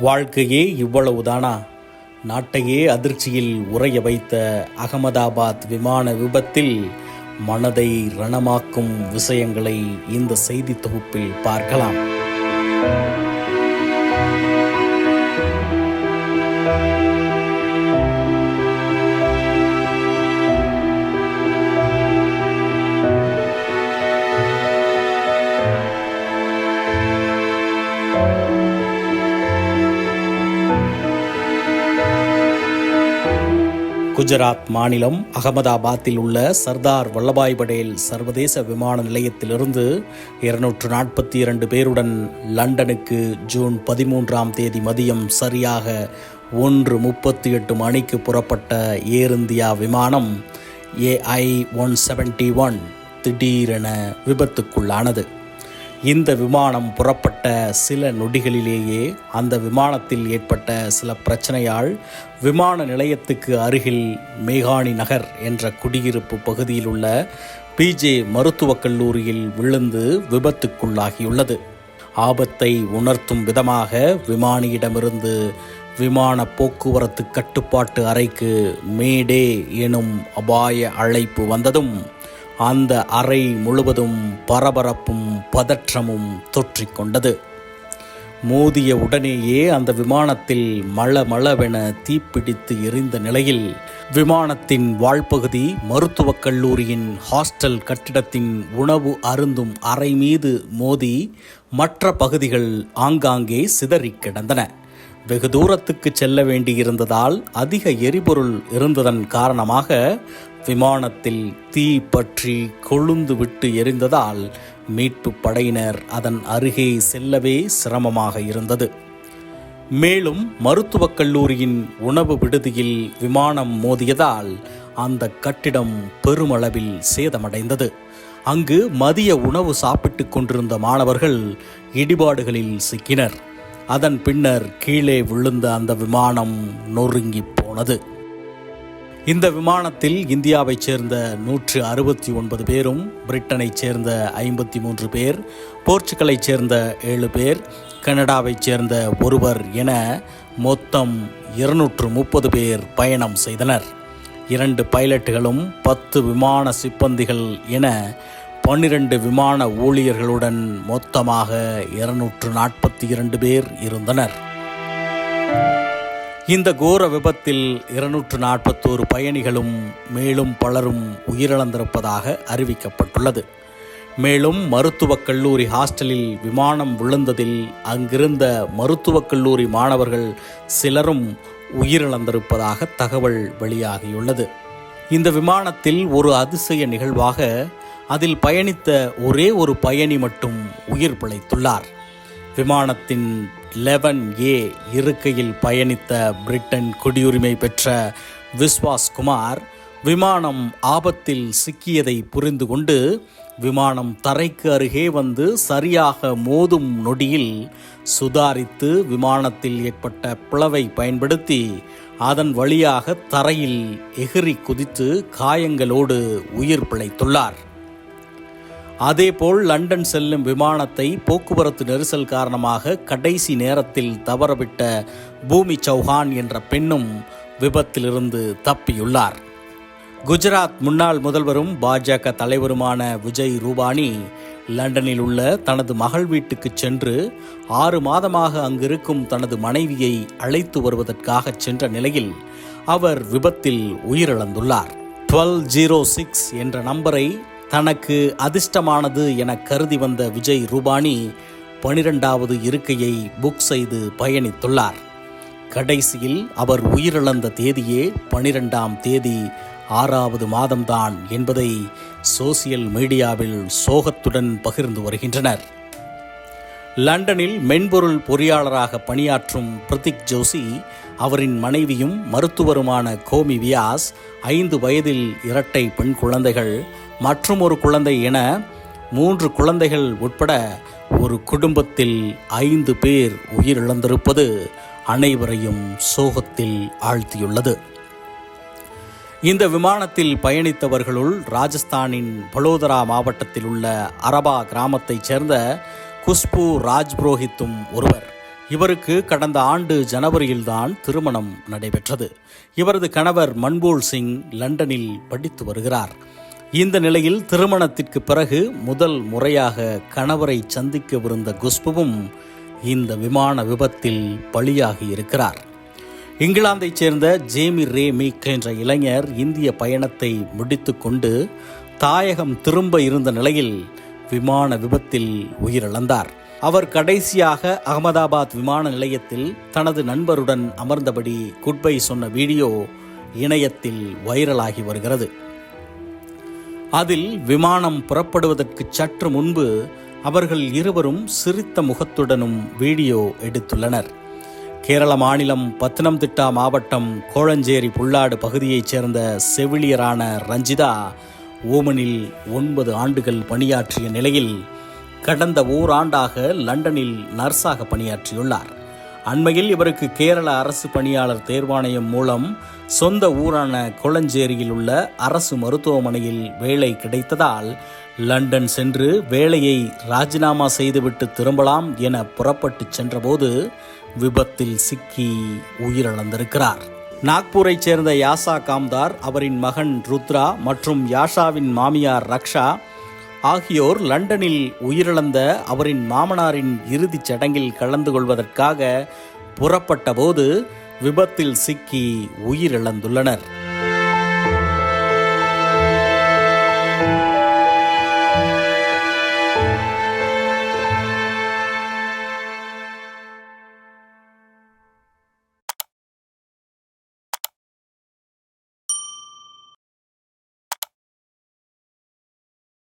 வாழ்க்கையே இவ்வளவுதானா? நாட்டையே அதிர்ச்சியில் உறைய வைத்த அகமதாபாத் விமான விபத்தில் மனதை ரணமாக்கும் விஷயங்களை இந்த செய்தி தொகுப்பில் பார்க்கலாம். குஜராத் மாநிலம் அகமதாபாத்தில் உள்ள சர்தார் வல்லபாய் படேல் சர்வதேச விமான நிலையத்திலிருந்து இருநூற்று நாற்பத்தி இரண்டு பேருடன் லண்டனுக்கு ஜூன் பதிமூன்றாம் தேதி மதியம் சரியாக ஒன்று முப்பத்தி எட்டு மணிக்கு புறப்பட்ட ஏர் இந்தியா விமானம் ஏஐ ஒன் செவன்டி ஒன் திடீரென விபத்துக்குள்ளானது. இந்த விமானம் புறப்பட்ட சில நொடிகளிலேயே அந்த விமானத்தில் ஏற்பட்ட சில பிரச்சனையால் விமான நிலையத்துக்கு அருகில் மேகானி நகர் என்ற குடியிருப்பு பகுதியில் உள்ள பிஜே மருத்துவக் கல்லூரியில் விழுந்து விபத்துக்குள்ளாகியுள்ளது. ஆபத்தை உணர்த்தும் விதமாக விமானியிடமிருந்து விமான போக்குவரத்து கட்டுப்பாட்டு அறைக்கு மேடே எனும் அபாய அழைப்பு வந்ததும் அந்த அறை முழுவதும் பரபரப்பும் பதற்றமும் தொற்றிக்கொண்டது மோதிய உடனேயே அந்த விமானத்தில் மள மளவென தீப்பிடித்து எரிந்த நிலையில் விமானத்தின் வாழ்பகுதி மருத்துவக் கல்லூரியின் ஹாஸ்டல் கட்டிடத்தின் உணவு அருந்தும் அறை மீது மோதி மற்ற பகுதிகள் ஆங்காங்கே சிதறிக் கிடந்தன. வெகு தூரத்துக்கு செல்ல வேண்டியிருந்ததால் அதிக எரிபொருள் இருந்ததன் காரணமாக விமானத்தில் தீ பற்றி கொழுந்து விட்டு எரிந்ததால் மீட்பு படையினர் அதன் அருகே செல்லவே சிரமமாக இருந்தது. மேலும் மருத்துவக் கல்லூரியின் உணவு விடுதியில் விமானம் மோதியதால் அந்த கட்டிடம் பெருமளவில் சேதமடைந்தது. அங்கு மதிய உணவு சாப்பிட்டுக் கொண்டிருந்த மாணவர்கள் இடிபாடுகளில் சிக்கினர். அதன் பின்னர் கீழே விழுந்த அந்த விமானம் நொறுங்கி போனது. இந்த விமானத்தில் இந்தியாவைச் சேர்ந்த நூற்று அறுபத்தி ஒன்பது பேரும் பிரிட்டனைச் சேர்ந்த ஐம்பத்தி மூன்று பேர் போர்ச்சுகலைச் சேர்ந்த ஏழு பேர் கனடாவைச் சேர்ந்த ஒருவர் என மொத்தம் இருநூற்று முப்பது பேர் பயணம் செய்தனர். இரண்டு பைலட்டுகளும் பத்து விமான சிப்பந்திகள் என பன்னிரண்டு விமான ஊழியர்களுடன் மொத்தமாக இருநூற்று நாற்பத்தி இரண்டு பேர் இருந்தனர். இந்த கோர விபத்தில் இருநூற்று நாற்பத்தோரு பயணிகளும் மேலும் பலரும் உயிரிழந்திருப்பதாக அறிவிக்கப்பட்டுள்ளது. மேலும் மருத்துவக் கல்லூரி ஹாஸ்டலில் விமானம் விழுந்ததில் அங்கிருந்த மருத்துவக் கல்லூரி மாணவர்கள் சிலரும் உயிரிழந்திருப்பதாக தகவல் வெளியாகியுள்ளது. இந்த விமானத்தில் ஒரு அதிசய நிகழ்வாக அதில் பயணித்த ஒரே ஒரு பயணி மட்டும் உயிர் பிழைத்துள்ளார். விமானத்தின் லெவன் ஏ இருக்கையில் பயணித்த பிரிட்டன் குடியுரிமை பெற்ற விஸ்வாஸ் குமார் விமானம் ஆபத்தில் சிக்கியதை புரிந்து கொண்டு விமானம் தரைக்கு அருகே வந்து சரியாக மோதும் நொடியில் சுதாரித்து விமானத்தில் ஏற்பட்ட பிளவை பயன்படுத்தி அதன் வழியாக தரையில் எகிரி குதித்து காயங்களோடு உயிர் பிழைத்துள்ளார். அதேபோல் லண்டன் செல்லும் விமானத்தை போக்குவரத்து நெரிசல் காரணமாக கடைசி நேரத்தில் தவறவிட்ட பூமி சௌஹான் என்ற பெண்ணும் விபத்திலிருந்து தப்பியுள்ளார். குஜராத் முன்னாள் முதல்வரும் பாஜக தலைவருமான விஜய் ரூபானி லண்டனில் உள்ள தனது மகள் வீட்டுக்கு சென்று ஆறு மாதமாக அங்கிருக்கும் தனது மனைவியை அழைத்து வருவதற்காக சென்ற நிலையில் அவர் விபத்தில் உயிரிழந்துள்ளார். டுவெல் ஜீரோ சிக்ஸ் என்ற நம்பரை தனக்கு அதிர்ஷ்டமானது என கருதி வந்த விஜய் ரூபானி பனிரெண்டாவது இருக்கையை புக் செய்து பயணித்துள்ளார். கடைசியில் அவர் உயிரிழந்த தேதியே பனிரெண்டாம் தேதி ஆறாவது மாதம்தான் என்பதை சோசியல் மீடியாவில் சோகத்துடன் பகிர்ந்து வருகின்றனர். லண்டனில் மென்பொருள் பொறியாளராக பணியாற்றும் பிரதிக் ஜோஷி அவரின் மனைவியும் மருத்துவருமான கோமி வியாஸ் ஐந்து வயதில் இரட்டை பெண் குழந்தைகள் மற்றும் ஒரு குழந்தை என மூன்று குழந்தைகள் உட்பட ஒரு குடும்பத்தில் ஐந்து பேர் உயிரிழந்திருப்பது அனைவரையும் சோகத்தில் ஆழ்த்தியுள்ளது. இந்த விமானத்தில் பயணித்தவர்களுள் ராஜஸ்தானின் பலோதரா மாவட்டத்தில் உள்ள அரபா கிராமத்தைச் சேர்ந்த குஷ்பு ராஜ்புரோஹித்தும் ஒருவர். இவருக்கு கடந்த ஆண்டு ஜனவரியில்தான் திருமணம் நடைபெற்றது. இவரது கணவர் மன்போல் சிங் லண்டனில் படித்து வருகிறார். இந்த நிலையில் திருமணத்திற்கு பிறகு முதல் முறையாக கணவரை சந்திக்கவிருந்த குஷ்புவும் இந்த விமான விபத்தில் பலியாகி இருக்கிறார். இங்கிலாந்தைச் சேர்ந்த ஜேமி ரே மீக் என்ற இளைஞர் இந்திய பயணத்தை முடித்துக்கொண்டு தாயகம் திரும்ப இருந்த நிலையில் விமான விபத்தில் உயிரிழந்தார். அவர் கடைசியாக அகமதாபாத் விமான நிலையத்தில் தனது நண்பருடன் அமர்ந்தபடி குட்பை சொன்ன வீடியோ இணையத்தில் வைரலாகி வருகிறது. அதில் விமானம் புறப்படுவதற்கு சற்று முன்பு அவர்கள் இருவரும் சிரித்த முகத்துடனும் வீடியோ எடுத்துள்ளனர். கேரள மாநிலம் பத்தனம்திட்டா மாவட்டம் கோழஞ்சேரி புல்லாடு பகுதியைச் சேர்ந்த செவிலியரான ரஞ்சிதா ஓமனில் ஒன்பது ஆண்டுகள் பணியாற்றிய நிலையில் கடந்த ஓராண்டாக லண்டனில் நர்ஸாக பணியாற்றியுள்ளார். அண்மையில் இவருக்கு கேரள அரசு பணியாளர் தேர்வாணையம் மூலம் சொந்த ஊரான கொளஞ்சேரியில் உள்ள அரசு மருத்துவமனையில் வேலை கிடைத்ததால் லண்டன் சென்று வேலையை ராஜினாமா செய்துவிட்டு திரும்பலாம் என புறப்பட்டு சென்றபோது விபத்தில் சிக்கி உயிரிழந்திருக்கிறார். நாக்பூரைச் சேர்ந்த யாசா காம்தார் அவரின் மகன் ருத்ரா மற்றும் யாஷாவின் மாமியார் ரக்ஷா ஆகியோர் லண்டனில் உயிரிழந்த அவரின் மாமனாரின் இறுதிச் சடங்கில் கலந்து கொள்வதற்காக புறப்பட்டபோது விபத்தில் சிக்கி உயிரிழந்துள்ளனர்.